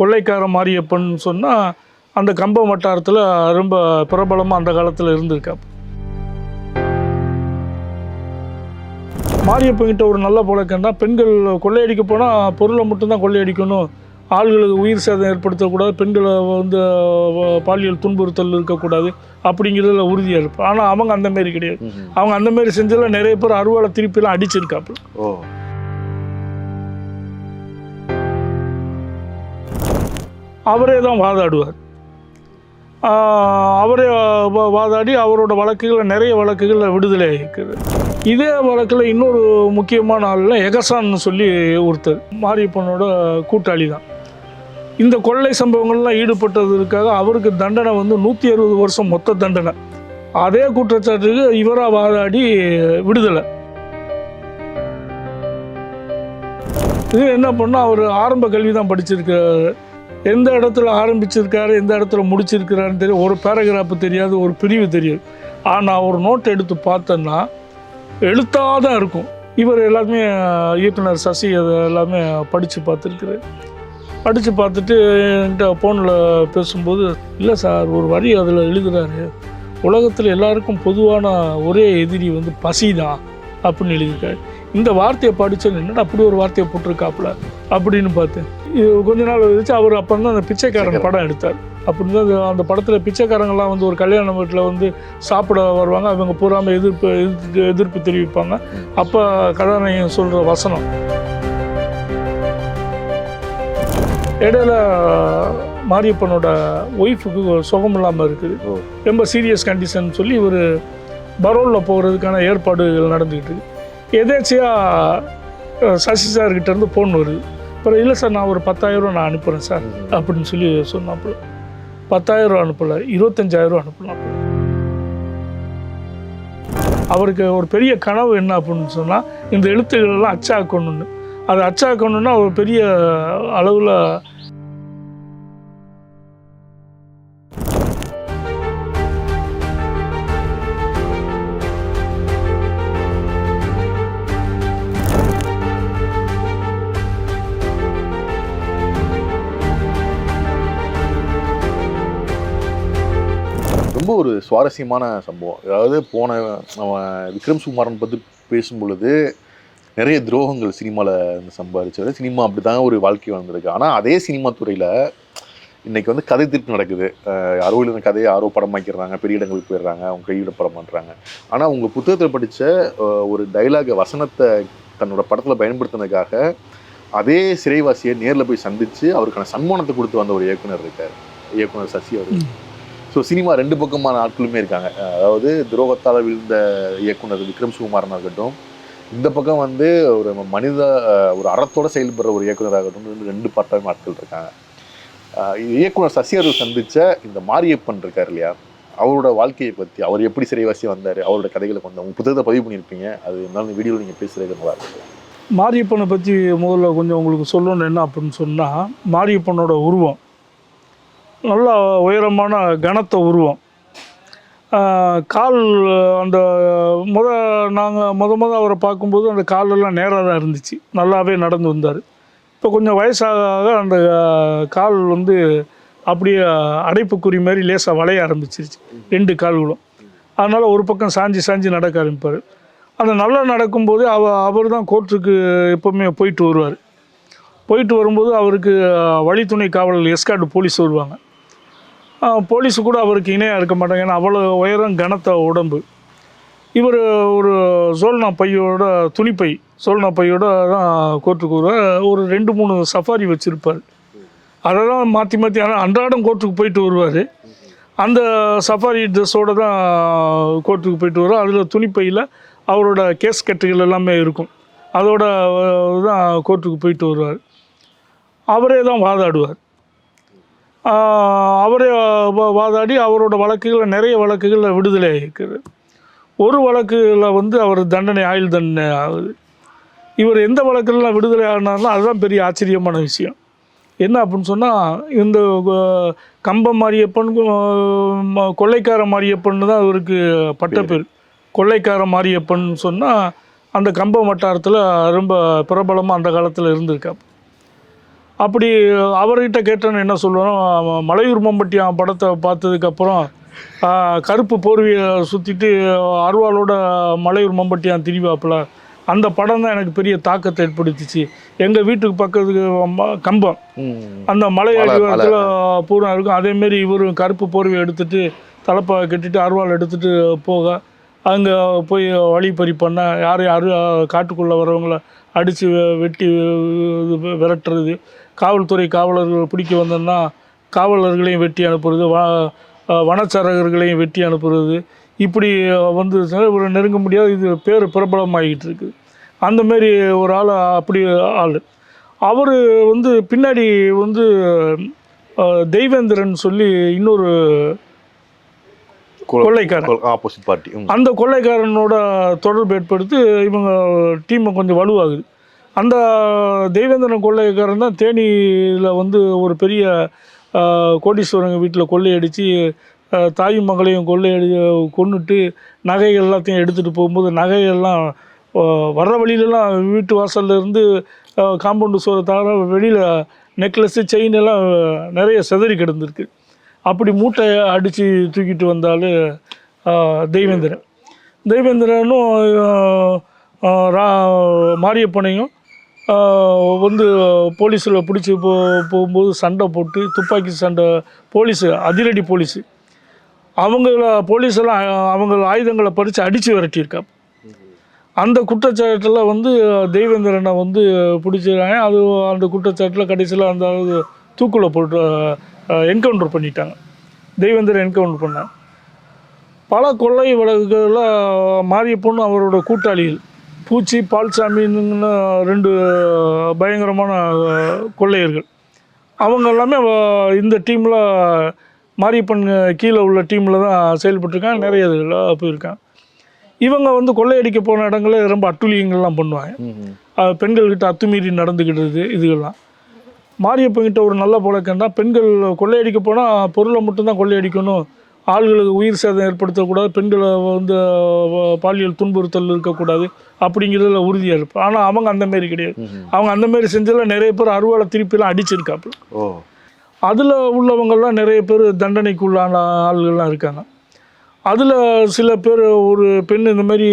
கொள்ளைக்கார மாரியப்பன் சொன்னால் அந்த கம்பம் வட்டாரத்தில் ரொம்ப பிரபலமாக அந்த காலத்தில் இருந்திருக்காப்பு மாரியப்பன்கிட்ட ஒரு நல்ல பழக்கம்னா பெண்கள் கொள்ளையடிக்க போனால் பொருளை மட்டும்தான் கொள்ளையடிக்கணும். ஆள்களுக்கு உயிர் சேதம் ஏற்படுத்தக்கூடாது பெண்களை வந்து பாலியல் துன்புறுத்தல் இருக்கக்கூடாது. அப்படிங்கிறதுல உறுதியாக இருப்பான் ஆனால் அவங்க அந்த மாதிரி கிடையாது. அவங்க அந்த மாதிரி செஞ்சதில் நிறைய பேர் அருவாளை திருப்பிலாம் அடிச்சிருக்காப்புல. அவரே தான் வாதாடுவார். அவரே வா- வாதாடி அவரோட வழக்குகளில் நிறைய வழக்குகளில் விடுதலை ஆகிருக்குது இதே வழக்கில் இன்னொரு முக்கியமான ஆளில் எகசான்னு சொல்லி ஒருத்தர் மாரியப்பனோட கூட்டாளி தான். இந்த கொள்ளை சம்பவங்கள்லாம் ஈடுபட்டதற்காக அவருக்கு தண்டனை வந்து நூற்றி அறுபது வருஷம் மொத்த தண்டனை. அதே குற்றச்சாட்டுக்கு இவராக வாதாடி விடுதலை. இது என்ன பண்ணால் அவர் ஆரம்ப கல்வி தான் படிச்சிருக்கிறார். எந்த இடத்துல ஆரம்பிச்சிருக்காரு எந்த இடத்துல முடிச்சிருக்கிறாருன்னு தெரியும் ஒரு பேராகிராஃப் தெரியாது ஒரு பிரிவு தெரியாது. ஆனால் ஒரு நோட் எடுத்து பார்த்தோன்னா எழுத்தாக தான் இருக்கும். இவர் எல்லாமே இயக்குனர் சசி அது எல்லாமே படித்து பார்த்துருக்குறாரு. படித்து பார்த்துட்டு என்கிட்ட ஃபோனில் பேசும்போது இல்லை சார் ஒரு வரி அதில் எழுதுகிறாரு உலகத்தில் எல்லாருக்கும் பொதுவான ஒரே எதிரி வந்து பசி தான் அப்படின்னு எழுதியிருக்காரு. இந்த வார்த்தையை படித்தேன் என்னடா அப்படி ஒரு வார்த்தையை போட்டிருக்காப்புல அப்படின்னு பார்த்தேன். கொஞ்ச நாள் கழிச்சு அவர் அப்போ தான் அந்த பிச்சைக்காரன் படம் எடுத்தார். அப்படின்னு தான் அந்த- படத்தில் பிச்சைக்காரங்களாம் வந்து ஒரு கல்யாண வீட்டில் வந்து சாப்பிட வருவாங்க. அவங்க பூராமல் எதிர்ப்பு எதிர்ப்பு எதிர்ப்பு தெரிவிப்பாங்க. அப்போ கதாநாயகன் சொல்கிற வசனம். இடையில மாரியப்பனோட ஒய்ஃபுக்கு சுகம் இல்லாமல் இருக்குது. ரொம்ப சீரியஸ் கண்டிஷன் சொல்லி இவர் பரோலில் போகிறதுக்கான ஏற்பாடுகள் நடந்துக்கிட்டு எதேச்சியாக சசி சார்கிட்ட இருந்து ஃபோன் வருது. அப்புறம் இல்லை சார் நான் ஒரு பத்தாயிரம் நான் அனுப்புகிறேன் சார். அப்படின்னு சொல்லி சொன்னாப்புல. பத்தாயிரம் அனுப்பலை இருபத்தஞ்சாயிரம் அனுப்பலாப்புல அவருக்கு ஒரு பெரிய கனவு என்ன அப்படின்னு சொன்னால் இந்த எழுத்துக்கள் எல்லாம் அச்சாக்கணும்னு. அது அச்சாக்கணும்னா ஒரு பெரிய அளவில் ஒரு சுவாரஸ்யமான சம்பவம். அதாவது போன அவன் விக்ரம் சுகுமாரன் பற்றி பேசும் பொழுது நிறைய துரோகங்கள் சினிமாவில் சம்பாதிச்சவர். சினிமா அப்படி தான் ஒரு வாழ்க்கை வந்திருக்கு ஆனால் அதே சினிமா துறையில் இன்றைக்கி வந்து கதை திருட்டு நடக்குது. அஹ் யாரோ எழுதின கதையை யாரோ படமாக்கிடுறாங்க பெரிய இடங்களுக்கு போயிடுறாங்க அவங்க கையில் படம் பண்ணுறாங்க ஆனால் உங்கள் புத்தகத்தில் படித்த ஒரு டைலாக வசனத்தை தன்னோட படத்தில் பயன்படுத்தினதுக்காக அதே சிறைவாசியை நேரில் போய் சந்தித்து அவருக்கான சன்மானத்தை கொடுத்து வந்த ஒரு இயக்குனர் இருக்கார். இயக்குனர் சசி அவர் ஸோ சினிமா ரெண்டு பக்கமான ஆட்களுமே இருக்காங்க. அதாவது துரோகத்தால் விழுந்த இயக்குனர் விக்ரம் சுகுமாரன் இருக்கட்டும் இந்த பக்கம் வந்து ஒரு மனித ஒரு அறத்தோட செயல்படுற ஒரு இயக்குனராகட்டும் ரெண்டு- பார்ட்டாக ஆட்கள் இருக்காங்க. இயக்குனர் சசி சந்தித்த இந்த மாரியப்பன் இருக்கார் இல்லையா? அவரோட வாழ்க்கையை பற்றி அவர் எப்படி சிறைவாசி வந்தார் அவரோட கதைகளை கொண்டு உங்கள் புத்தகத்தை பதிவு பண்ணியிருப்பீங்க. அது இருந்தாலும் இந்த வீடியோவில் நீங்கள் பேசுகிறது நல்லா இருக்கும். மாரியப்பனை பற்றி முதல்ல கொஞ்சம் உங்களுக்கு சொல்லணும் என்ன அப்படின்னு சொன்னால் மாரியப்பனோட உருவம். நல்லா உயரமான கனத்த உருவம். கால் அந்த முத நாங்கள் முத முத அவரை பார்க்கும்போது அந்த காலெல்லாம் நேராக தான் இருந்துச்சு. நல்லாவே நடந்து வந்தார். இப்போ கொஞ்சம் வயசாக ஆக அந்த கால் வந்து அப்படியே அடைப்புக்குறி மாதிரி லேசாக வளைய ஆரம்பிச்சிருச்சு. ரெண்டு கால்களும். அதனால் ஒரு பக்கம் சாஞ்சி சாஞ்சி நடக்க ஆரம்பிப்பார். அந்த நல்லா நடக்கும்போது அவ அவர் தான் கோர்ட்டுக்கு எப்போவுமே போயிட்டு வருவார். போயிட்டு வரும்போது அவருக்கு வழித்துணை காவலர் எஸ்கார்டு போலீஸ் வருவாங்க. போலீஸ் கூட அவருக்கு இணையாக இருக்க மாட்டாங்க. ஏன்னா அவ்வளோ உயரம் கனத்த உடம்பு. இவர் ஒரு சோல்னா பையோட துணிப்பை சோல்னா பையோட தான் கோர்ட்டுக்கு வருவார். ஒரு ரெண்டு மூணு சஃபாரி வச்சுருப்பார். அதெல்லாம் மாற்றி மாற்றி ஆனால் அன்றாடம் கோர்ட்டுக்கு போயிட்டு வருவார். அந்த சஃபாரி ட்ரெஸ்ஸோடு தான் கோர்ட்டுக்கு போயிட்டு வருவார். அதில் துணிப்பையில் அவரோட கேஸ் கட்டுகள் எல்லாமே இருக்கும். அதோட தான் கோர்ட்டுக்கு போயிட்டு வருவார். அவரே தான் வாதாடுவார். அவரே வாதாடி அவரோட வழக்குகளில் நிறைய வழக்குகளில் விடுதலை இருக்குது ஒரு வழக்குல வந்து அவர் தண்டனை ஆயுள் தண்டனை ஆகுது. இவர் எந்த வழக்குலாம் விடுதலை ஆனாலும் அதுதான் பெரிய ஆச்சரியமான விஷயம். என்ன அப்படின்னு சொன்னால் இந்த கம்பம் மாரியப்பன் கொள்ளைக்கார மாரியப்பன் தான் இவருக்கு பட்டப்பேர் கொள்ளைக்கார மாரியப்பன் சொன்னால் அந்த கம்பம் வட்டாரத்தில் ரொம்ப பிரபலமாக அந்த காலத்தில் இருந்திருக்காப்பு அப்படி அவர்கிட்ட கேட்டேன்னு என்ன சொல்லுவோம் மலையூர் மம்பட்டியான் படத்தை பார்த்ததுக்கப்புறம் கருப்பு போர்வையை சுற்றிட்டு அருவாளோட மலையூர் மம்பட்டியான் திரிவாப்புல அந்த படம் தான் எனக்கு பெரிய தாக்கத்தை ஏற்படுத்திச்சு. எங்கள் வீட்டுக்கு பக்கத்துக்கு கம்பம். அந்த மலை அடிவாரத்தில் பூரா இருக்கும். அதேமாரி இவரும் கருப்பு போர்வை எடுத்துட்டு தலைப்பை கட்டிட்டு அருவாள் எடுத்துட்டு போக அங்கே போய் வழிப்பறி பண்ண யாரையும் அரு காட்டுக்குள்ளே வரவங்கள அடித்து வெட்டி இது விரட்டுறது. காவல்துறை காவலர்கள் பிடிக்க வந்தோம்னா காவலர்களையும் வெட்டி அனுப்புறது வ வனச்சரகர்களையும் வெட்டி அனுப்புறது. இப்படி வந்து ஒரு நெருங்க முடியாது இது பேர் பிரபலமாகிட்டு இருக்குது அந்தமாரி ஒரு ஆள் அப்படி ஆள். அவர் வந்து பின்னாடி வந்து தெய்வேந்திரன் சொல்லி இன்னொரு கொள்ளைக்காரன். ஆப்போசிட் பார்ட்டி அந்த கொள்ளைக்காரனோட தொடர்பு ஏற்படுத்தி இவங்க டீமை கொஞ்சம் வலுவாகுது. அந்த தெய்வேந்திரன் கொள்ளைக்காரன் தான் தேனியில் வந்து ஒரு பெரிய கோடீஸ்வரங்க வீட்டில் கொள்ளையடித்து தாயும் மகளையும் கொள்ளையடி கொன்னுட்டு நகைகள் எல்லாத்தையும் எடுத்துகிட்டு போகும்போது நகைகள்லாம் வர்ற வழியிலலாம் வீட்டு வாசல்ல இருந்து காம்பவுண்டு சோறு தவிர வெளியில் நெக்லஸ்ஸு செயின் எல்லாம் நிறைய செதறி கிடந்திருக்கு. அப்படி மூட்டையை அடித்து தூக்கிட்டு வந்தால் தெய்வேந்திரன். தெய்வேந்திரனும் ரா மாரியப்பனையும் வந்து போலீஸில் பிடிச்சி போ போகும்போது சண்டை போட்டு துப்பாக்கி சண்டை போலீஸு அதிரடி போலீஸு. அவங்கள போலீஸெல்லாம் அவங்க ஆயுதங்களை பறித்து அடித்து விரட்டியிருக்கா அந்த குற்றச்சாட்டில் வந்து தெய்வேந்திரனை வந்து பிடிச்சிருக்காங்க. அது அந்த குற்றச்சாட்டில் கடைசியில் அந்த தூக்குல போட்டு என்கவுண்டர் பண்ணிட்டாங்க. தெய்வேந்திரன் என்கவுண்டர் பண்ணாங்க. பல கொள்ளை வழக்குகளில் மாரியப்பன் அவரோட கூட்டாளிகள். பூச்சி பால்சாமின்னு ரெண்டு பயங்கரமான கொள்ளையர்கள். அவங்க எல்லாமே இந்த டீமில் மாரியப்பன் கீழே உள்ள டீமில் தான் செயல்பட்டிருக்காங்க. நிறைய இதில் போயிருக்காங்க. இவங்க வந்து கொள்ளையடிக்க போன இடங்களில் ரொம்ப அட்டுழியங்கள்லாம் பண்ணுவாங்க. பெண்கள்கிட்ட அத்துமீறி நடந்துக்கிட்டது இதுகள்லாம். மாரியப்பங்கிட்ட ஒரு நல்ல பழக்கம்னா பெண்கள் கொள்ளையடிக்க போனால் பொருளை மட்டும்தான் கொள்ளையடிக்கணும். ஆள்களுக்கு உயிர் சேதம் ஏற்படுத்தக்கூடாது பெண்களை வந்து பாலியல் துன்புறுத்தல் இருக்கக்கூடாது. அப்படிங்கிறதுல உறுதியாக இருப்போம் ஆனால் அவங்க அந்த மாதிரி கிடையாது. அவங்க அந்த மாதிரி செஞ்சதில் நிறைய பேர் அருவாளை திருப்பிலாம் அடிச்சிருக்காப்புல. அதில் உள்ளவங்கெல்லாம் நிறைய பேர் தண்டனைக்குள்ளான ஆள்கள்லாம் இருக்காங்க. அதில் சில பேர் ஒரு பெண் இந்த மாதிரி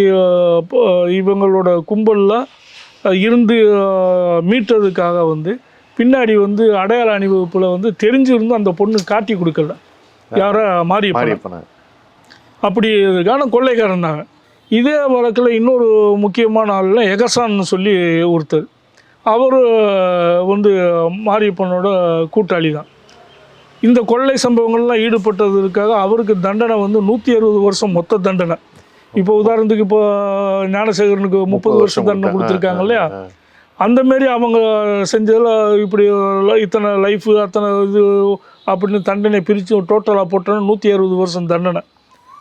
இவங்களோட கும்பலில் இருந்து மீட்டதுக்காக வந்து பின்னாடி வந்து அடையாள அணிவகுப்பில் வந்து தெரிஞ்சிருந்தும் அந்த பொண்ணு காட்டி கொடுக்கல. யாரோ மாறி அப்படி இதுக்கான கொள்ளைக்காரன் தாங்க இதே வழக்கில் இன்னொரு முக்கியமான ஆள்ல எகசான்னு சொல்லி ஒருத்தர். அவர் வந்து மாரியப்பனோட கூட்டாளி தான். இந்த கொள்ளை சம்பவங்கள்லாம் ஈடுபட்டதற்காக அவருக்கு தண்டனை வந்து நூற்றி அறுபது வருஷம் மொத்த தண்டனை. இப்போ உதாரணத்துக்கு இப்போ ஞானசேகரனுக்கு முப்பது வருஷம் தண்டனை கொடுத்துருக்காங்க இல்லையா? அந்த மாரி அவங்க செஞ்சதில் இப்படி இத்தனை லைஃபு அத்தனை இது அப்படின்னு தண்டனை பிரித்து டோட்டலாக போட்டோன்னா நூற்றி அறுபது வருஷம் தண்டனை.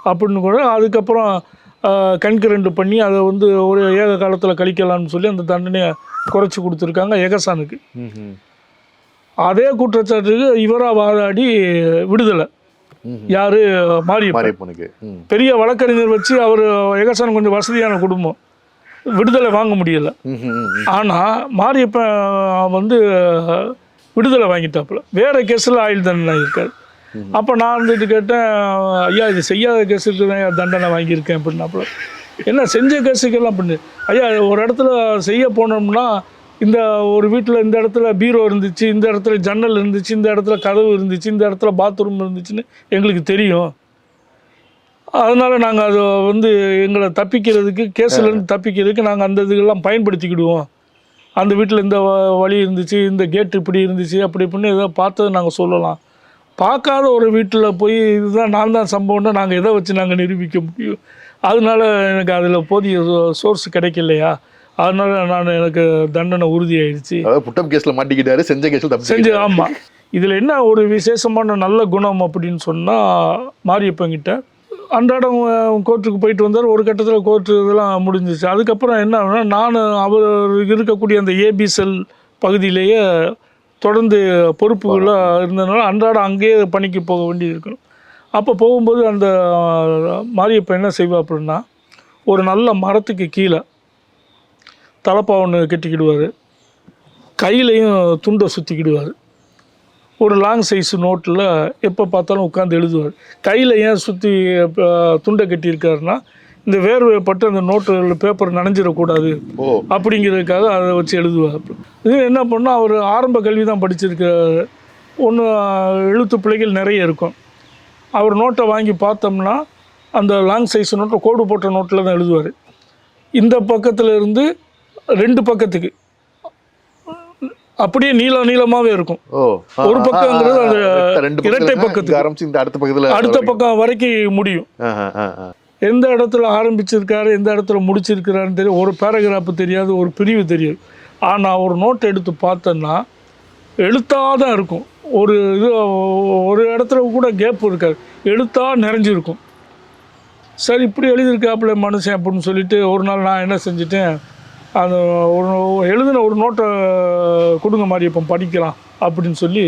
அப்படின்னு கூட அதுக்கப்புறம் கண்கரண்டு பண்ணி அதை வந்து ஒரு ஏக காலத்தில் கழிக்கலாம்னு சொல்லி அந்த தண்டனையை குறைச்சி கொடுத்துருக்காங்க எகசானுக்கு அதே குற்றச்சாட்டுக்கு இவராக வாதாடி விடுதலை. யார்? மாரியப்பன். மாரியப்பனுக்கு. ம். பெரிய வழக்கறிஞர் வச்சு அவர் எகசான் கொஞ்சம் வசதியான குடும்பம். விடுதலை வாங்க முடியல. ஆனால் மாரியப்பன் வந்து விடுதலை வாங்கிட்டாப்புல. வேற கேஸில் ஆயுள் தண்டனை இருக்காரு அப்போ நான் வந்துட்டு கேட்டேன் ஐயா இது செய்யாத கேஸுக்கு தான் தண்டனை வாங்கியிருக்கேன் அப்படின்னாப்புல. என்ன செஞ்ச கேஸுக்கெல்லாம் பண்ணு. ஐயா ஒரு இடத்துல செய்ய போனோம்னா இந்த ஒரு வீட்டில் இந்த இடத்துல பீரோ இருந்துச்சு இந்த இடத்துல ஜன்னல் இருந்துச்சு இந்த இடத்துல கதவு இருந்துச்சு இந்த இடத்துல பாத்ரூம் இருந்துச்சுன்னு எங்களுக்கு தெரியும். அதனால நாங்கள் அதை வந்து எங்களை தப்பிக்கிறதுக்கு கேஸ்லேருந்து தப்பிக்கிறதுக்கு நாங்கள் அந்த இதுகள்லாம் பயன்படுத்திக்கிடுவோம். அந்த வீட்டில் இந்த வ- வழி இருந்துச்சு இந்த கேட் இப்படி இருந்துச்சு அப்படி இப்படின்னு ஏதோ பார்த்ததை நாங்கள் சொல்லலாம். பார்க்காத ஒரு வீட்டில் போய் இதுதான் நான் தான் சம்பவம்னா நாங்கள் எதை வச்சு நாங்கள் நிரூபிக்க முடியும்? அதனால எனக்கு அதில் போதிய சோர்ஸ் கிடைக்கலையா? அதனால நான் எனக்கு தண்டனை உறுதியாயிடுச்சு அதாவது புட்டப் கேஸ்ல மாட்டிக்கிட்டாரு செஞ்ச கேஸ்ல செஞ்சு தப்பிச்சு ஆமாம் இதில் என்ன ஒரு விசேஷமான நல்ல குணம் அப்படின்னு சொன்னால் மாரியப்பங்கிட்ட அன்றாடம் கோர்ட்டுக்கு போயிட்டு வந்தார். ஒரு கட்டத்தில் கோர்ட்டு இதெல்லாம் முடிஞ்சிச்சு. அதுக்கப்புறம் என்ன ஆகுனா நான் அவர் இருக்கக்கூடிய அந்த ஏபி செல் பகுதியிலேயே தொடர்ந்து பொறுப்புகளாக இருந்ததுனால அன்றாடம் அங்கேயே பணிக்கு போக வேண்டியது இருக்கும். அப்போ போகும்போது அந்த மாரியப்பன் என்ன செய்வா அப்படின்னா ஒரு நல்ல மரத்துக்கு கீழே தலப்பா ஒன்று கட்டிக்கிடுவார். கையிலையும் துண்டை சுற்றிக்கிடுவார் ஒரு லாங் சைஸ் நோட்டில் எப்போ பார்த்தாலும் உட்காந்து எழுதுவார். கையில் ஏன் சுற்றி துண்டை கட்டியிருக்காருன்னா இந்த வேர்வைப்பட்டு அந்த நோட்டு பேப்பர் நனைஞ்சிடக்கூடாது அப்படிங்கிறதுக்காக அதை வச்சு எழுதுவார். இது என்ன பண்ணால் அவர் ஆரம்ப கல்வி தான் படிச்சிருக்காரு ஒன்று எழுத்து பிள்ளைகள் நிறைய இருக்கும். அவர் நோட்டை வாங்கி பார்த்தோம்னா அந்த லாங் சைஸ் நோட்டை கோடு போட்ட நோட்டில் தான் எழுதுவார். இந்த பக்கத்தில் இருந்து ரெண்டு பக்கத்துக்கு அப்படியே நீள நீளமாகவே இருக்கும். ஒரு ஆ, அந்த இரட்டை பக்கத்துக்கு. ஆரம்பிச்சு இந்த அடுத்த பக்கத்துல அடுத்த பக்கம் வரைக்கும் முடியும். எந்த இடத்துல ஆரம்பிச்சிருக்காரு எந்த இடத்துல முடிச்சிருக்கிறாருன்னு தெரியும் ஒரு பேராகிராஃப் தெரியாது ஒரு பிரிவு தெரியாது. ஆனால் ஒரு நோட் எடுத்து பார்த்தோன்னா எழுத்தாக தான் இருக்கும். ஒரு இது ஒரு இடத்துல கூட கேப் இருக்காது. எழுத்தாக நிறைஞ்சிருக்கும். சரி இப்படி எழுதியிருக்காப்புல மனுஷன் அப்படின்னு சொல்லிட்டு ஒரு நாள் நான் என்ன செஞ்சுட்டேன்? அந்த ஒரு எழுதின ஒரு நோட்டை கொடுங்க மாதிரி இப்போ படிக்கலாம் அப்படின்னு சொல்லி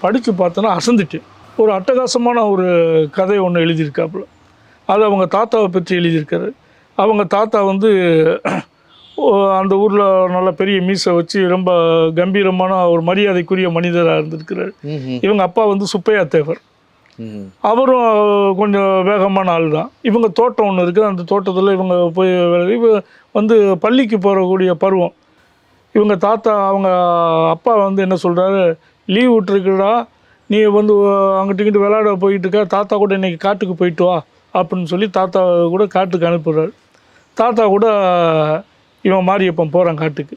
படித்து பார்த்தோன்னா அசந்துட்டேன் ஒரு அட்டகாசமான ஒரு கதை ஒன்று எழுதியிருக்காப்புல அது அவங்க தாத்தாவை பற்றி எழுதியிருக்காரு அவங்க தாத்தா வந்து அந்த ஊரில் நல்ல பெரிய மீசை வச்சு ரொம்ப கம்பீரமான ஒரு மரியாதைக்குரிய மனிதராக இருந்திருக்கிறார். இவங்க அப்பா வந்து சுப்பையா தேவர். அவரும் கொஞ்சம் வேகமான ஆள் தான் இவங்க தோட்டம் ஒன்று இருக்குது. அந்த தோட்டத்தில் இவங்க போய் இவ வந்து பள்ளிக்கு போகக்கூடிய பருவம். இவங்க தாத்தா அவங்க அப்பா வந்து என்ன சொல்கிறாரு லீவ் விட்டுருக்குடா. நீ வந்து அங்கிட்டு இங்கிட்டு விளாட போயிட்டு இருக்க. தாத்தா கூட இன்றைக்கி காட்டுக்கு போயிட்டு வா. அப்படின்னு சொல்லி தாத்தா கூட காட்டுக்கு அனுப்புகிறாரு தாத்தா கூட இவன் மாரியப்பன் போகிறான் காட்டுக்கு.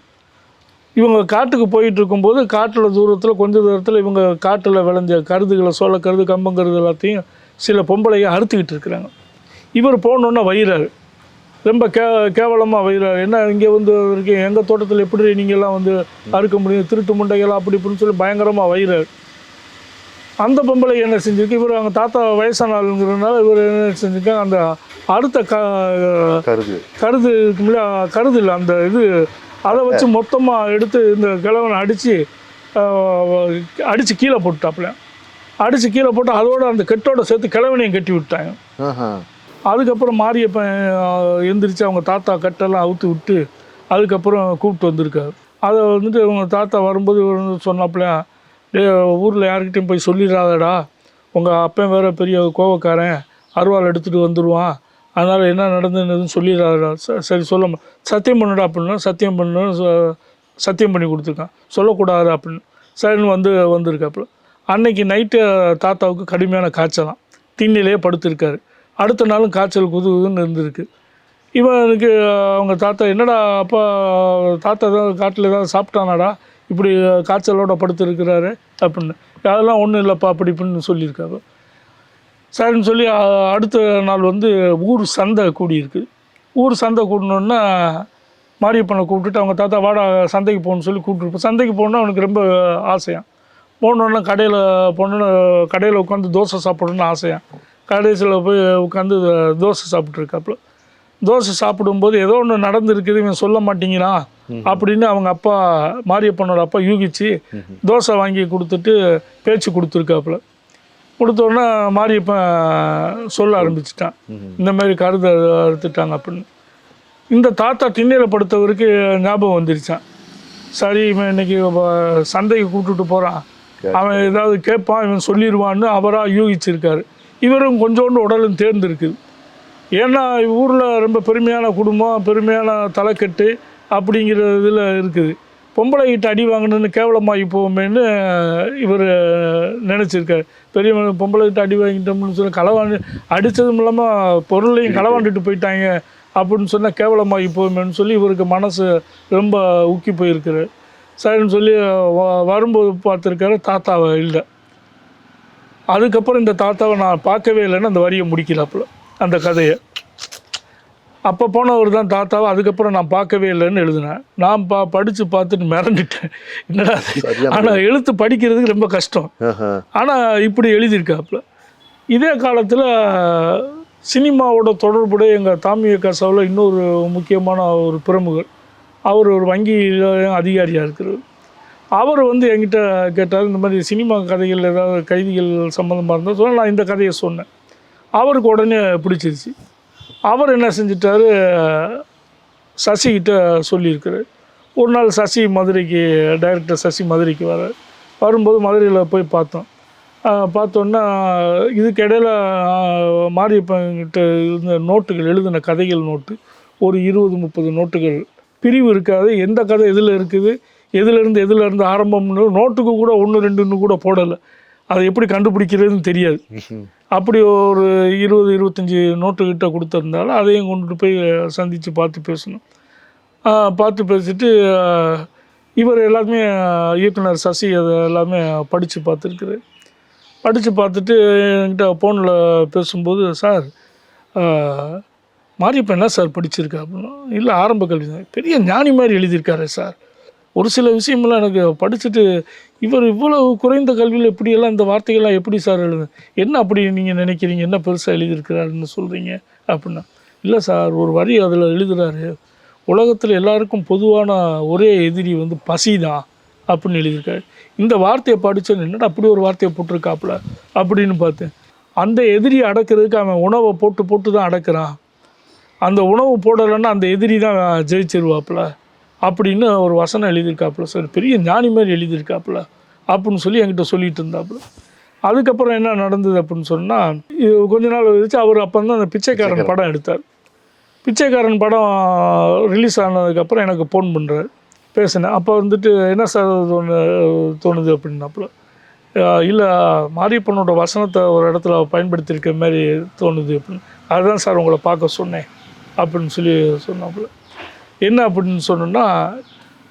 இவங்க காட்டுக்கு போயிட்டு இருக்கும்போது காட்டில் தூரத்தில் கொஞ்ச தூரத்தில் இவங்க காட்டில் விளைஞ்ச கருதுகளை சோள கருது கம்பங்கருது எல்லாத்தையும் சில பொம்பளையை அறுத்துக்கிட்டு இருக்கிறாங்க. இவர் போனோன்னே வயிறாரு ரொம்ப கே கேவலமாக வயிறாரு என்ன இங்கே வந்து இருக்கீங்க? எங்கள் தோட்டத்தில் எப்படி நீங்கள்லாம் வந்து அறுக்க முடியும்? திருட்டு முண்டைகள் அப்படி இப்படின்னு சொல்லி பயங்கரமாக வயிறாரு அந்த பொம்பளை என்ன செஞ்சிருக்கு? இவர் அவங்க தாத்தா வயசான ஆளுங்கிறதுனால இவர் என்ன செஞ்சிருக்காங்க? அந்த அடுத்த க கருது. கருது இருக்குமில்ல கருது இல்லை அந்த இது அதை வச்சு மொத்தமாக எடுத்து இந்த கிழவனை அடித்து அடித்து கீழே போட்டுட்டாப்புல. அடித்து கீழே போட்டு அதோட அந்த கெட்டோட சேர்த்து கிழவனையும் கட்டி விட்டாங்க. அதுக்கப்புறம் மாரியப்பன் எந்திரிச்சு அவங்க தாத்தா கட்டெல்லாம் அவுத்து விட்டு அதுக்கப்புறம் கூப்பிட்டு வந்திருக்காரு. அதை வந்துட்டு அவங்க தாத்தா வரும்போது சொன்னாப்புல ஊரில் யார்கிட்டயும் போய் சொல்லிடாதடா. உங்கள் அப்பன் வேற பெரிய கோவக்காரன் அருவாள் எடுத்துகிட்டு வந்துடுவான் அதனால் என்ன நடந்ததுன்னு சொல்லிடாதடா சரி சொல்ல சத்தியம் பண்ணுடா அப்படின்னா சத்தியம் பண்ணு ச- சத்தியம் பண்ணி கொடுத்துருக்கான். சொல்லக்கூடாது அப்படின்னு. சரின்னு வந்து வந்திருக்காப்புல. அன்னைக்கு நைட்டு தாத்தாவுக்கு கடுமையான காய்ச்சலாம். திண்ணிலேயே படுத்திருக்காரு. அடுத்த நாளும் காய்ச்சல் குதுகுதுன்னு இருந்திருக்கு. இவனுக்கு அவங்க தாத்தா என்னடா அப்பா தாத்தா தான் காட்டில் ஏதாவது சாப்பிட்டானாடா? இப்படி காய்ச்சலோட படுத்திருக்கிறாரு? அப்படின்னு. அதெல்லாம் ஒன்றும் இல்லைப்பா அப்படி இப்படின்னு சொல்லியிருக்காரு. சரின்னு சொல்லி அடுத்த நாள் வந்து ஊர் சந்தை கூடியிருக்கு ஊர் சந்தை கூடணுன்னா மாரியப்பனை கூப்பிட்டுட்டு அவங்க தாத்தா வாடா சந்தைக்கு போகணும்னு சொல்லி கூப்பிட்டு சந்தைக்கு போகணுன்னா அவனுக்கு ரொம்ப ஆசையாம் போனோன்னா கடையில் போனோன்னு கடையில் உட்காந்து தோசை சாப்பிடணும்னு ஆசையாம் கடைசியில் போய் உட்காந்து தோசை சாப்பிட்ருக்காப்புல தோசை சாப்பிடும்போது ஏதோ ஒன்று நடந்திருக்குது இவன் சொல்ல மாட்டேங்கிறான் அப்படின்னு அவங்க அப்பா மாரியப்பனோட அப்பா யூகிச்சு தோசை வாங்கி கொடுத்துட்டு பேச்சு கொடுத்துருக்காப்புல. கொடுத்தோன்னே மாரியப்பன் சொல்ல ஆரம்பிச்சிட்டான். இந்த மாதிரி கருதை அறுத்துட்டாங்க அப்படின்னு. இந்த தாத்தா திண்ணையில் படுத்தவருக்கு ஞாபகம் வந்துருச்சான். சரி இவன் இன்னைக்கு சந்தைக்கு கூப்பிட்டுட்டு போகிறான் அவன் ஏதாவது கேட்பான் இவன் சொல்லிடுவான்னு அவராக யூகிச்சிருக்காரு. இவரும் கொஞ்சோண்டு உடலும் தேர்ந்திருக்குது ஏன்னா ஊரில் ரொம்ப பெருமையான குடும்பம் பெருமையான தலைக்கட்டு அப்படிங்கிற இதில் இருக்குது. பொம்பளை கிட்ட அடி வாங்கணுன்னு கேவலமாகி போவோமேன்னு இவர் நினச்சிருக்காரு. பெரிய பொம்பளை கிட்ட அடி வாங்கிட்டோம்னு சொல்லி களவாண்டு அடித்ததும் இல்லாமல் பொருளையும் களவாண்டுட்டு போயிட்டாங்க அப்படின்னு சொன்னால் கேவலமாகி போவோமேன்னு சொல்லி இவருக்கு மனசு ரொம்ப உக்கி போயிருக்காரு சரின்னு சொல்லி வ- வரும்போது பார்த்துருக்காரு தாத்தாவை இல்லை. அதுக்கப்புறம் இந்த தாத்தாவை நான் பார்க்கவே இல்லைன்னு அந்த வரியை முடிக்கலாப்புல அந்த கதையை. அப்போ போனவர் தான் தாத்தாவை அதுக்கப்புறம் நான் பார்க்கவே இல்லைன்னு எழுதினேன் நான் பா படித்து பார்த்துட்டு மிரண்டுட்டேன். என்னடா ஆனால் எழுத்து படிக்கிறதுக்கு ரொம்ப கஷ்டம். ஆனால் இப்படி எழுதியிருக்காப்புல. இதே காலத்தில் சினிமாவோட தொடர்புடைய எங்கள் தாமிய கசாவில் இன்னொரு முக்கியமான ஒரு பிரமுகர். அவர் ஒரு வங்கி அதிகாரியாக இருக்கிறார் அவர் வந்து என்கிட்ட கேட்டார் இந்த மாதிரி சினிமா கதைகள் ஏதாவது கைதிகள் சம்மந்தமாக இருந்தால் சொல்ல நான் இந்த கதையை சொன்னேன். அவருக்கு உடனே பிடிச்சிருச்சு. அவர் என்ன செஞ்சிட்டாரு? சசிகிட்ட சொல்லியிருக்கிறார். ஒரு நாள் சசி மதுரைக்கு டைரக்டர் சசி மதுரைக்கு வர வரும்போது மதுரையில் போய் பார்த்தோம். பார்த்தோன்னா இதுக்கு இடையில இருந்த நோட்டுகள் எழுதின கதைகள் நோட்டு ஒரு இருபது முப்பது நோட்டுகள். பிரிவு இருக்காது. எந்த கதை எதில் இருக்குது? எதுலேருந்து எதுலேருந்து ஆரம்பம்னு நோட்டுக்கு கூட ஒன்று ரெண்டுன்னு கூட போடலை. அதை எப்படி கண்டுபிடிக்கிறதுன்னு தெரியாது. அப்படி ஒரு இருபது இருபத்தஞ்சி நோட்டு கிட்ட கொடுத்துருந்தாலும் அதையும் கொண்டுட்டு போய் சந்தித்து பார்த்து பேசணும். பார்த்து பேசிட்டு இவர் எல்லாருமே இயக்குனர் சசி அதை எல்லாமே படித்து பார்த்துருக்குறாரு. படித்து பார்த்துட்டு என்கிட்ட ஃபோனில் பேசும்போது சார் ஆஹ் மாரியப்பன் என்ன சார் படிச்சிருக்கா அப்படின்னா இல்லை ஆரம்ப கல்வி தான். பெரிய ஞானி மாதிரி எழுதியிருக்காரு சார். ஒரு சில விஷயமெல்லாம் எனக்கு படிச்சுட்டு இவர் இவ்வளவு குறைந்த கல்வியில் இப்படியெல்லாம் இந்த வார்த்தைகள்லாம் எப்படி சார் எழுது? என்ன அப்படி நீங்கள் நினைக்கிறீங்க? என்ன பெருசாக எழுதியிருக்கிறாருன்னு சொல்கிறீங்க அப்படின்னா இல்லை சார் ஒரு வரி அதில் எழுதுகிறாரு உலகத்தில் எல்லாருக்கும் பொதுவான ஒரே எதிரி வந்து பசி தான் அப்படின்னு எழுதியிருக்காரு. இந்த வார்த்தையை படித்தேன் என்னடா அப்படி ஒரு வார்த்தையை போட்டிருக்காப்புல அப்படின்னு பார்த்தேன். அந்த எதிரியை அடக்கிறதுக்கு அவன் உணவை போட்டு போட்டு தான் அடக்கிறான். அந்த உணவு போடலைன்னா அந்த எதிரி தான் ஜெயிச்சிருவாப்புல. அப்படின்னு ஒரு வசனம் எழுதியிருக்காப்புல. சார் பெரிய ஞானி மாதிரி எழுதியிருக்காப்புல. அப்படின்னு சொல்லி என்கிட்ட சொல்லிட்டு இருந்தாப்புல அதுக்கப்புறம் என்ன நடந்தது அப்படின்னு சொன்னால் கொஞ்ச நாள் கழிச்சு அவர் அப்போ வந்து அந்த பிச்சைக்காரன் படம் எடுத்தார். பிச்சைக்காரன் படம் ரிலீஸ் ஆனதுக்கப்புறம் எனக்கு ஃபோன் பண்ணுறாரு பேசினேன். அப்போ வந்துட்டு என்ன சார் தோணு தோணுது அப்படின்னாப்புல. இல்லை மாரியப்பனோட வசனத்தை ஒரு இடத்துல பயன்படுத்தியிருக்க மாதிரி தோணுது அப்படின்னு. அதுதான் சார் உங்களை பார்க்க சொன்னேன். அப்படின்னு சொல்லி சொன்னாப்புல. என்ன அப்படின்னு சொன்னோன்னா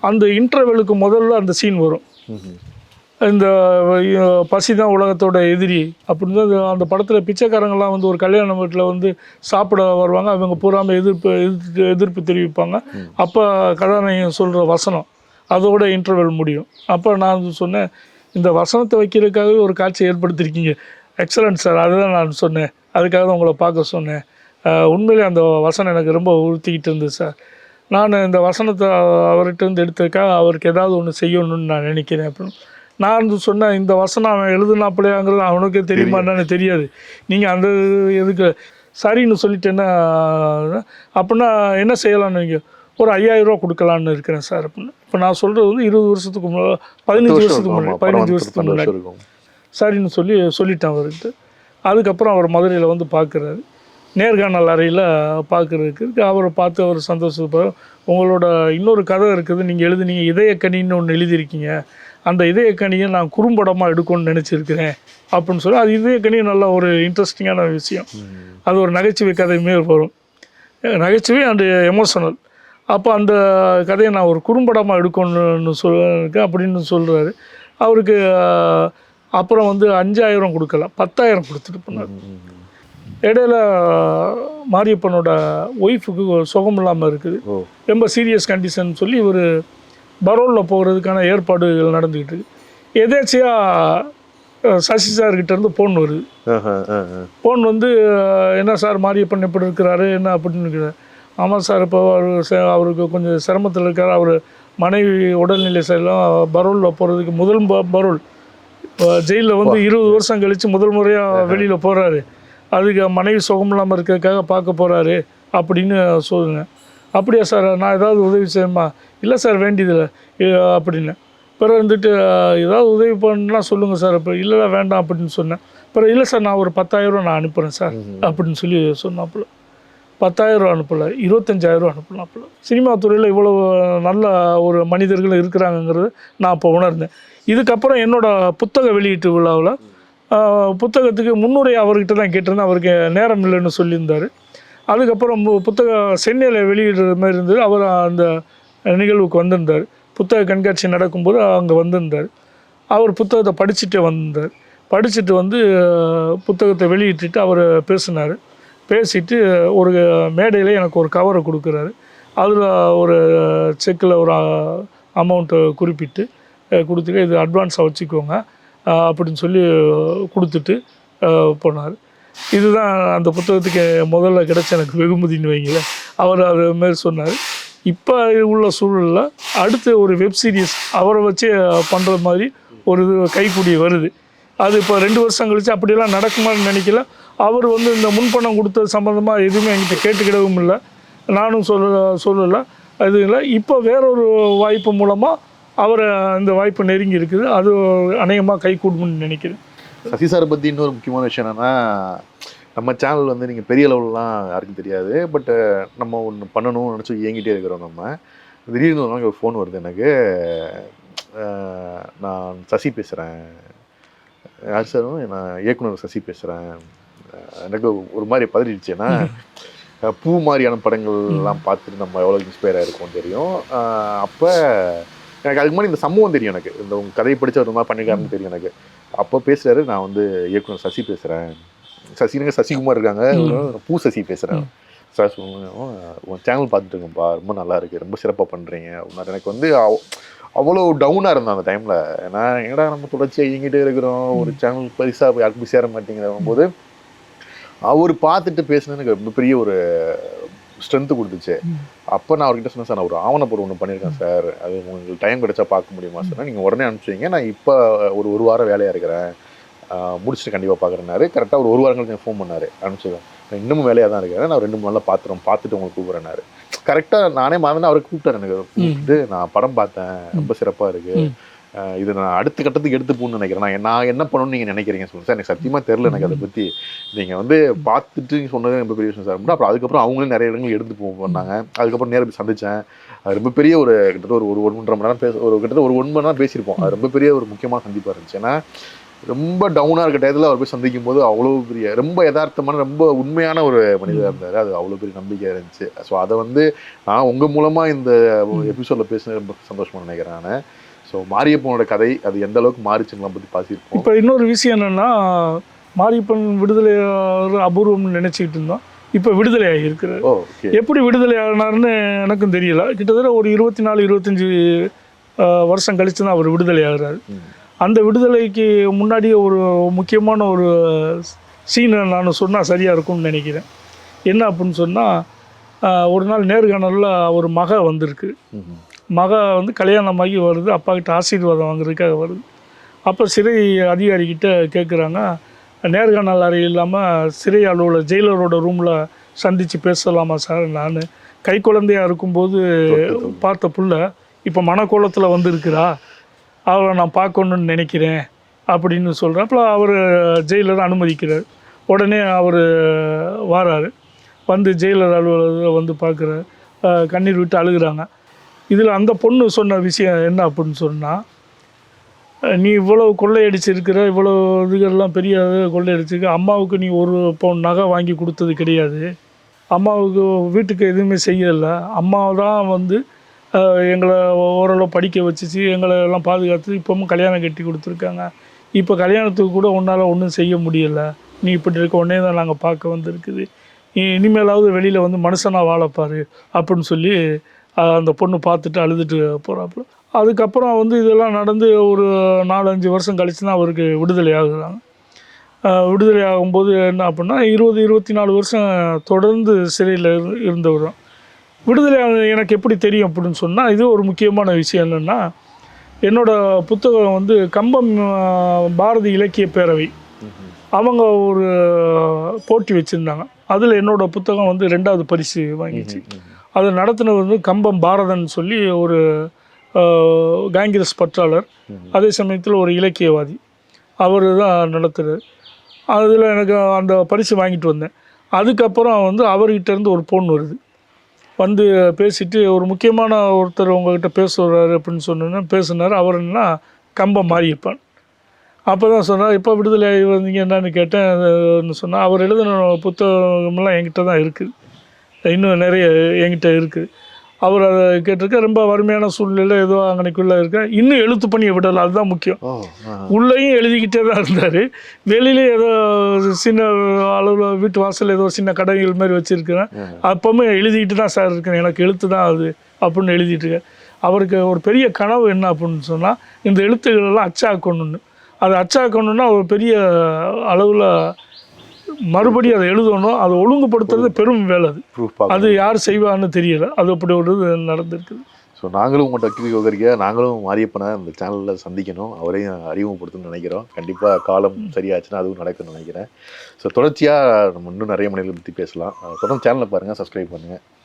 அந்த இன்டர்வெலுக்கு முதல்ல அந்த சீன் வரும். இந்த பசி தான் உலகத்தோட எதிரி அப்படின்னு தான் அந்த- அந்த படத்தில் பிச்சைக்காரங்கெல்லாம் வந்து ஒரு கல்யாண வீட்டில் வந்து சாப்பிட வருவாங்க. அவங்க பூராமல் எதிர்ப்பு எதிர்த்து எதிர்ப்பு தெரிவிப்பாங்க. அப்போ கதாநாயகன் சொல்கிற வசனம் அதோட இன்டர்வெல் முடியும். அப்போ நான் வந்து சொன்னேன் இந்த வசனத்தை வைக்கிறதுக்காகவே ஒரு காட்சி ஏற்படுத்தியிருக்கீங்க எக்ஸலண்ட் சார் அதுதான் நான் சொன்னேன். அதுக்காக தான் உங்களை பார்க்க சொன்னேன். உண்மையிலே அந்த வசனம் எனக்கு ரொம்ப உறுத்திக்கிட்டு இருந்தது சார் நான் இந்த வசனத்தை அவர்கிட்ட இருந்து எடுத்ததுக்காக அவருக்கு ஏதாவது ஒன்று செய்யணும்னு நான் நினைக்கிறேன். அப்படின்னு நான் வந்து சொன்னேன் இந்த வசனம் அவன் எழுதுனாப்பிலையாங்கிறது அவனுக்கே தெரியுமா என்னன்னு தெரியாது. நீங்கள் அந்த எதுக்கு சரின்னு சொல்லிட்டேன்னா அப்படின்னா என்ன செய்யலாம்னு நீங்கள் ஒரு ஐயாயிரம் ரூபா கொடுக்கலான்னு இருக்கிறேன் சார் அப்படின்னு. இப்போ நான் சொல்கிறது வந்து இருபது வருஷத்துக்கு முன்னாடி பதினஞ்சு வருஷத்துக்கு முன்னாடி பதினஞ்சு வருஷத்துக்கு முன்னாடி. சரின்னு சொல்லி சொல்லிட்டேன் அவர்கிட்ட. அதுக்கப்புறம் அவர் மதுரையில் வந்து பார்க்குறாரு நேர்காணல் அறையில் பார்க்குறதுக்கு அவரை பார்த்து அவர் சந்தோஷப்படுற உங்களோட இன்னொரு கதை இருக்குது. நீங்கள் எழுதுனீங்க இதயக்கனின்னு ஒன்று எழுதியிருக்கீங்க. அந்த இதயக்கணியை நான் குறும்படமாக எடுக்கணும்னு நினச்சிருக்கிறேன் அப்படின்னு சொல்லி அது இதயக்கனி நல்ல ஒரு இன்ட்ரெஸ்டிங்கான விஷயம். அது ஒரு நகைச்சுவை கதை வரும். நகைச்சுவை அண்டு எமோஷனல் அப்போ அந்த கதையை நான் ஒரு குறும்படமாக எடுக்கணும்னு சொல்லிருக்கேன் அப்படின்னு சொல்கிறாரு அவருக்கு அப்புறம் வந்து அஞ்சாயிரம் கொடுக்கல பத்தாயிரம் கொடுத்துட்டு போனார். இடையில மாரியப்பனோட ஒய்ஃபுக்கு சுகம் இல்லாமல் இருக்குது. ரொம்ப சீரியஸ் கண்டிஷன் சொல்லி ஒரு பரோலில் போகிறதுக்கான ஏற்பாடுகள் நடந்துக்கிட்டு இருக்கு. எதேச்சியாக சசி சார்கிட்ட இருந்து ஃபோன் வருது. ஃபோன் வந்து என்ன சார் மாரியப்பன் எப்படி இருக்கிறாரு என்ன அப்படின்னு ஆமாம் சார் இப்போ அவர் அவருக்கு கொஞ்சம் சிரமத்தில் இருக்கார். அவர் மனைவி உடல்நிலை சரியில்லாம் பரோலில் போகிறதுக்கு முதல் பரோல். ஜெயிலில் வந்து இருபது வருஷம் கழித்து முதல் முறையாக வெளியில் போகிறாரு அதுக்கு மனைவி சுகம் இல்லாமல் இருக்கிறதுக்காக பார்க்க போகிறாரு அப்படின்னு சொல்லுங்க. அப்படியா சார் நான் ஏதாவது உதவி செய்யணுமா? இல்லை சார் வேண்டியதில்லை. அப்படின்னு. பிறகு வந்துட்டு ஏதாவது உதவி பண்ணா சொல்லுங்கள் சார் இப்போ இல்லை வேண்டாம் அப்படின்னு சொன்னேன். பிறகு இல்லை சார் நான் ஒரு பத்தாயிரம் நான் அனுப்புகிறேன் சார் அப்படின்னு சொல்லி சொன்னாப்புல. பத்தாயிரம் அனுப்பலை. இருபத்தஞ்சாயிரம் அனுப்பலாப்புல சினிமா துறையில் இவ்வளோ நல்ல ஒரு மனிதர்கள் இருக்கிறாங்கங்கிறது நான் அப்போ உணர்ந்தேன். இதுக்கப்புறம் என்னோட புத்தக வெளியீட்டு விழாவில் புத்தகத்துக்கு முன்னுரை அவர்கிட்ட தான் கேட்டிருந்தேன். அவருக்கு நேரம் இல்லைன்னு சொல்லியிருந்தார். அதுக்கப்புறம் புத்தகம் சென்னையில் வெளியிடுற மாதிரி இருந்தது. அவர் அந்த நிகழ்வுக்கு வந்திருந்தார். புத்தக கண்காட்சி நடக்கும்போது அங்கே வந்திருந்தார். அவர் புத்தகத்தை படிச்சுட்டு வந்திருந்தார் படிச்சுட்டு வந்து புத்தகத்தை வெளியிட்டுட்டு அவர் பேசினார். பேசிட்டு ஒரு மேடையில் எனக்கு ஒரு கவரை கொடுக்குறாரு. அதில் ஒரு செக்கில் ஒரு அமௌண்ட்டை குறிப்பிட்டு கொடுத்துட்டு இது அட்வான்ஸாக வச்சுக்கோங்க. அப்படின்னு சொல்லி கொடுத்துட்டு போனார். இதுதான் அந்த புத்தகத்துக்கு முதல்ல கிடைச்ச எனக்கு வெகுமதின்னு வைங்கள அவர் அது மாரி சொன்னார். இப்போ உள்ள சூழலில் அடுத்து ஒரு வெப் சீரிஸ் அவரை வச்சு பண்ணுற மாதிரி ஒரு இது கைக்கூடி வருது. அது இப்போ ரெண்டு வருஷம் கழிச்சு அப்படியெல்லாம் நடக்குமான்னு நினைக்கல. அவர் வந்து இந்த முன்பணம் கொடுத்தது சம்மந்தமாக எதுவுமே என்கிட்ட கேட்டுக்கிடவும் இல்லை. நானும் சொல்ல சொல்லலை. அது இல்லை. இப்போ வேறொரு வாய்ப்பு மூலமாக அவரை அந்த வாய்ப்பு நெருங்கி இருக்குது. அது அநேகமாக கை கூடும்னு நினைக்கிறேன். சசி சார் பற்றி இன்னொரு முக்கியமான விஷயம் என்னென்னா நம்ம சேனல் வந்து நீங்கள் பெரிய லெவல்லாம் யாருக்கும் தெரியாது. பட் நம்ம ஒன்று பண்ணணும்னு நினச்சி இயங்கிட்டே இருக்கிறோம் நம்ம. திடீர்னு ஒரு நாளைக்கு ஒரு ஃபோன் வருது எனக்கு. நான் சசி பேசுகிறேன் யார் சார்? நான் இயக்குனர் சசி பேசுகிறேன் எனக்கு ஒரு மாதிரி பதறிடுச்சு ஏன்னா பூ மாதிரியான படங்கள்லாம் பார்த்துட்டு நம்ம எவ்வளோ இன்ஸ்பயர் ஆகிருக்கோம் தெரியும். அப்போ எனக்கு அதுக்கு முன்னாடி இந்த சம்பவம் தெரியும் எனக்கு. இந்த உங்க கதையை படிச்ச ஒரு மாதிரி பண்ணிருக்காருன்னு தெரியும் எனக்கு. அப்போ பேசுறாரு நான் வந்து இயக்குனர் சசி பேசுகிறேன் சசினுங்க சசிகுமார் இருக்காங்க. பூ சசி பேசுகிறேன் சார் உன் சேனல் பார்த்துட்டு இருக்கேன்ப்பா. ரொம்ப நல்லா இருக்கு. ரொம்ப சிறப்பாக பண்ணுறீங்க எனக்கு வந்து அவ்- அவ்வளோ டவுனாக இருந்தேன் அந்த டைமில் ஏன்னா என்னடா நம்ம தொடர்ச்சியாக இயங்கிட்டே இருக்கிறோம். ஒரு சேனல் பரிசாக யாருக்கும் சேர மாட்டேங்கிற போது அவர் பார்த்துட்டு பேசுனது எனக்கு ரொம்ப பெரிய ஒரு ஸ்ட்ரென்த்து கொடுத்துச்சு. அப்போ நான் அவர்கிட்ட சொன்னேன் சார் நான் ஒரு ஆவணப்படம் ஒன்று பண்ணியிருக்கேன் சார். அது உங்களுக்கு டைம் கிடைச்சா பார்க்க முடியுமா சார்? நீங்கள் உடனே அனுப்பிச்சிங்க நான் இப்போ ஒரு ஒரு வாரம் வேலையாக இருக்கிறேன். முடிச்சுட்டு கண்டிப்பாக பார்க்குறேன்னாரு. கரெக்டாக ஒரு ஒரு வாரம் கழிச்சு ஃபோன் பண்ணார். அனுப்பிச்சிடுவேன் நான் இன்னமும் வேலையாக தான் இருக்கிறேன். நான் ரெண்டு மூணு நாளில் பார்த்துறோம் பார்த்துட்டு உங்களுக்கு கூப்பிட்றேனாரு கரெக்டாக நானே மறந்து அவரை கூப்பிட்டாரு எனக்கு. கூப்பிட்டு நான் படம் பார்த்தேன். ரொம்ப சிறப்பாக இருக்குது. இது நான் அடுத்த கட்டத்துக்கு எடுத்து போகணும்னு நினைக்கிறேன். நான் நான் என்ன பண்ணணும்னு நீங்கள் நினைக்கிறீங்க சொல்லுங்கள் சார் எனக்கு சத்தியமாக தெரில எனக்கு அதை பற்றி நீங்கள் வந்து பார்த்துட்டு சொன்னது ரொம்ப பெரிய விஷயம் சார். அப்புறம் அதுக்கப்புறம் அவங்களும் நிறைய இடங்கள் எடுத்து போ பண்ணாங்க அதுக்கப்புறம் நேரம் போய் சந்திச்சேன். அது ரொம்ப பெரிய ஒரு கிட்டத்தட்ட ஒரு ஒரு ஒன்றரை மணி நேரம் பேச ஒரு கிட்டத்தட்ட ஒரு ஒன் மணி நேரம் பேசியிருப்போம். அது ரொம்ப பெரிய ஒரு முக்கியமான சந்திப்பாக இருந்துச்சு. ஏன்னா ரொம்ப டவுனாக இருக்க டயத்தில் அவர் போய் சந்திக்கும் போது அவ்வளோ பெரிய ரொம்ப யதார்த்தமான ரொம்ப உண்மையான ஒரு மனிதராக இருந்தார். அது அவ்வளோ பெரிய நம்பிக்கையாக இருந்துச்சு. ஸோ அதை வந்து நான் உங்கள் மூலமாக இந்த எபிசோடில் பேசுனது ரொம்ப சந்தோஷமாக நினைக்கிறேன் நான். ஸோ மாரியப்பனோட கதை அது எந்த அளவுக்கு மாறிச்சுன்னு பற்றி பேசியிருப்போம். இப்போ இன்னொரு விஷயம் என்னென்னா மாரியப்பன் விடுதலை அபூர்வம்னு நினச்சிக்கிட்டு இருந்தோம் இப்போ விடுதலை ஆகியிருக்கிறார். எப்படி விடுதலை ஆனார்னு எனக்கும் தெரியல. கிட்டத்தட்ட ஒரு இருபத்தி நாலு இருபத்தஞ்சி வருஷம் கழிச்சு தான் அவர் விடுதலை ஆகுறாரு. அந்த விடுதலைக்கு முன்னாடியே ஒரு முக்கியமான ஒரு சீனை நான் சொன்னால் சரியாக இருக்கும்னு நினைக்கிறேன். என்ன அப்படின்னு சொன்னால் ஒரு நாள் நேர்காணலில் ஒரு மக வந்திருக்கு. மக வந்து கல்யாணமாகி வருது அப்பா கிட்ட ஆசீர்வாதம் வாங்குறதுக்காக வருது. அப்போ சிறை அதிகாரிகிட்ட கேட்குறாங்க நேர்காணல் அறை இல்லாமல் சிறை அலுவலர் ஜெயிலரோட ரூமில் சந்தித்து பேசலாமா சார் நான் கை குழந்தையா இருக்கும்போது பார்த்த புள்ள இப்போ மனக்கோலத்தில் வந்திருக்கிறா அவளை நான் பார்க்கணுன்னு நினைக்கிறேன் அப்படின்னு சொல்கிறப்ப அவர் ஜெயிலர் அனுமதிக்கிறார். உடனே அவர் வாராரு. வந்து ஜெயிலர் அலுவலர் வந்து பார்க்குறாரு கண்ணீர் விட்டு அழுகுறாங்க. இதில் அந்த பொண்ணு சொன்ன விஷயம் என்ன அப்படின்னு சொன்னால் நீ இவ்வளோ கொள்ளையடிச்சிருக்கிற இவ்வளோ இதுகள்லாம் பெரிய கொள்ளையடிச்சிருக்க அம்மாவுக்கு நீ ஒரு பவுன் நகை வாங்கி கொடுத்தது கிடையாது. அம்மாவுக்கு வீட்டுக்கு எதுவுமே செய்யலை. அம்மா தான் வந்து எங்களை ஓரளவு படிக்க வச்சுச்சு எங்களை எல்லாம் பாதுகாத்து இப்போவும் கல்யாணம் கட்டி கொடுத்துருக்காங்க. இப்போ கல்யாணத்துக்கு கூட உன்னால் ஒன்றும் செய்ய முடியலை. நீ இப்படி இருக்க உடனே தான் நாங்கள் பார்க்க வந்திருக்குது. நீ இனிமேலாவது வெளியில் வந்து மனுஷனாக வாழப்பார் அப்படின்னு சொல்லி அந்த பொண்ணு பார்த்துட்டு அழுதுட்டு போகிறாப்புல அதுக்கப்புறம் வந்து இதெல்லாம் நடந்து ஒரு நாலஞ்சு வருஷம் கழிச்சு தான் அவருக்கு விடுதலை ஆகுறாங்க. விடுதலை ஆகும்போது என்ன அப்படின்னா இருபது இருபத்தி நாலு வருஷம் தொடர்ந்து சிறையில் இரு- இருந்தவர் விடுதலை எனக்கு எப்படி தெரியும் அப்படின்னு சொன்னால் இது ஒரு முக்கியமான விஷயம் என்னென்னா என்னோடய புத்தகம் வந்து கம்பம் பாரதி இலக்கிய பேரவை. அவங்க ஒரு போட்டி வச்சுருந்தாங்க. அதில் என்னோடய புத்தகம் வந்து ரெண்டாவது பரிசு வாங்கிச்சு. அதை நடத்தினவர் வந்து கம்பம் பாரதன் சொல்லி ஒரு காங்கிரஸ் பற்றாளர். அதே சமயத்தில் ஒரு இலக்கியவாதி. அவர் தான் நடத்துகிறார் அதில் எனக்கு அந்த பரிசு வாங்கிட்டு வந்தேன். அதுக்கப்புறம் வந்து அவர்கிட்ட இருந்து ஒரு ஃபோன் வருது. வந்து பேசிட்டு ஒரு முக்கியமான ஒருத்தர் உங்ககிட்ட பேசுகிறாரு அப்படின்னு சொன்னோன்னே பேசுனார். அவர் என்ன கம்பம் மாரியப்பன். அப்போ தான் சொன்னார் எப்போ விடுதலை ஆகி வந்தீங்க? என்னன்னு கேட்டேன். சொன்னால் அவர் எழுதின புத்தகமெல்லாம் என்கிட்ட தான் இருக்குது இன்னும் நிறைய என்கிட்ட இருக்குது அவர் அதை கேட்டிருக்க ரொம்ப வறுமையான சூழ்நிலை ஏதோ அங்கனைக்குள்ளே இருக்க. இன்னும் எழுத்து பணியை விடலை. அதுதான் முக்கியம். உள்ளேயும் எழுதிக்கிட்டே தான் இருந்தார். வெளியிலே ஏதோ சின்ன அளவில் வீட்டு வாசல் ஏதோ சின்ன கடைகள் மாதிரி வச்சுருக்கிறேன். அப்போவுமே எழுதிக்கிட்டு தான் சார் இருக்கேன். எனக்கு எழுத்து தான் அது அப்படின்னு எழுதிட்டு இருக்கேன். அவருக்கு ஒரு பெரிய கனவு என்ன அப்படின்னு சொன்னால் இந்த எழுத்துக்களெல்லாம் அச்சாக்கணும்னு அது அச்சாக்கணும்னா ஒரு பெரிய அளவில் மறுபடியும் அதை எழுதணும் அதை ஒழுங்குபடுத்துறது பெரும் வேலை அது. அது யார் செய்வான்னு தெரியல. அது அப்படி ஒரு இது நடந்திருக்குது. ஸோ நாங்களும் உங்கள்கிட்ட கேள்வி கேட்கறீங்க நாங்களும் மாரியப்பனை இந்த சேனலில் சந்திக்கணும். அவரையும் அறிமுகப்படுத்தணும்னு நினைக்கிறோம். கண்டிப்பாக காலம் சரியாச்சுன்னா அதுவும் நடக்கும்னு நினைக்கிறேன். ஸோ தொடர்ச்சியாக நம்ம இன்னும் நிறைய மனிதர்களை பற்றி பேசலாம். தொடர்ந்து சேனலை பாருங்கள் சப்ஸ்கிரைப் பண்ணுங்கள்